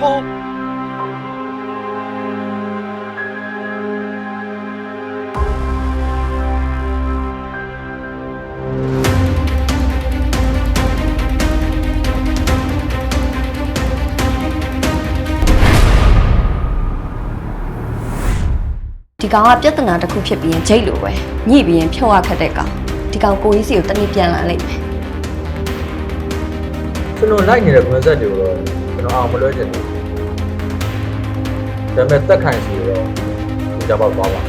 ဟောဒီကောင်ကပြဿနာတစ်ခုဖြစ်ပြီးရင်ဂျိတ်လိုပဲညှိပြီးရင်ဖြုတ်ရခက်တဲ့ကောင်ဒီကောင်ကိုကြီးစီကိုတနည်းပြန်လာလိုက်မယ်ကျွန်တော်လိုက်နေတဲ့ concept တွေကိုတော့ ကျွန်တော်အောင်မလွှဲချင်ဘူးဒါပေမဲ့တက်ခိုင်စီတော့ဒီကြပါသွားပါ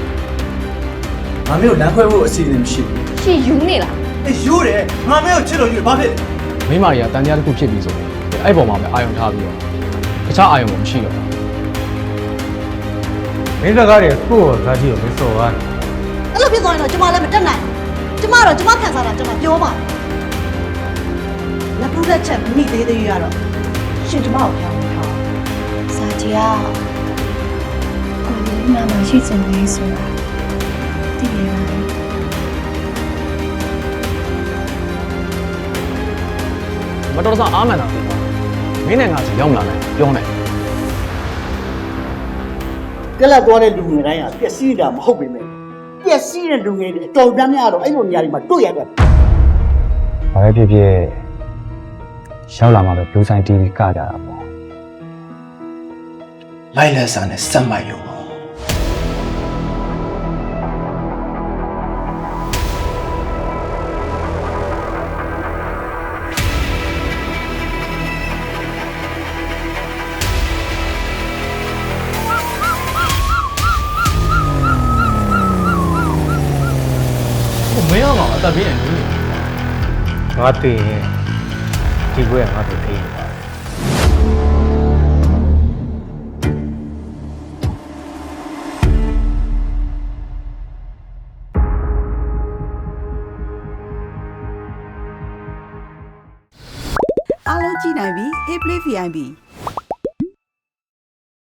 ငါမင်းကိုလမ်းခွဲဖို့အစီအစဉ်မရှိဘူးရှီယူနေလားအေးရိုးတယ်ငါမင်းကိုချစ်လို့ယူဘာဖြစ်လဲမိမကြီးကတန်တရားတစ်ခုဖြစ်ပြီးဆိုရင်အဲ့ပေါ်မှာပဲအာယုံထားပြီးတော့တခြားအာယုံကမရှိတော့ဘူးမင်းစကားတွေကိုယ့်ကိုစားကြည့်ကိုမင်းစော်ရတယ်အဲ့လိုဖြစ်သွားရင်တော့ကျမလည်းမတက်နိုင်ဘူးကျမတော့ကျမခံစားတာကျမပြောပါလက်ပူးလက်ချက်မိသေးသေးရတော့ ရှင်ကျမကိုပြောင်းထားစာကြီးကကိုကြီးနာမရှိချင်ဘူးဆိုတာတည်ရပါတယ်မတော်တဆအားမှန်တာဖြစ်သွားမင်းနဲ့ငါစီရောက်မလာနိုင်ပြောမယ်ပြက်လက်သွားတဲ့လူငယ်တိုင်းဟာပျက်စီးတာမဟုတ်ပေမဲ့ပျက်စီးတဲ့လူငယ်တွေအတော်များများတော့အဲ့လိုနေရာတွေမှာတွေ့ရတယ်။ဘာပဲဖြစ်ဖြစ် ရောက်လာမှပဲဘလူးဆိုင် TV ကကြတာပေါ့လိုက်လက်စာနဲ့စက်မိုက်ရုံဟိုမင်းအောင်အသက်ပေးနေတယ်ငါတည်ရင် ဒီဘွဲကငါတို့ဖေးနေတာ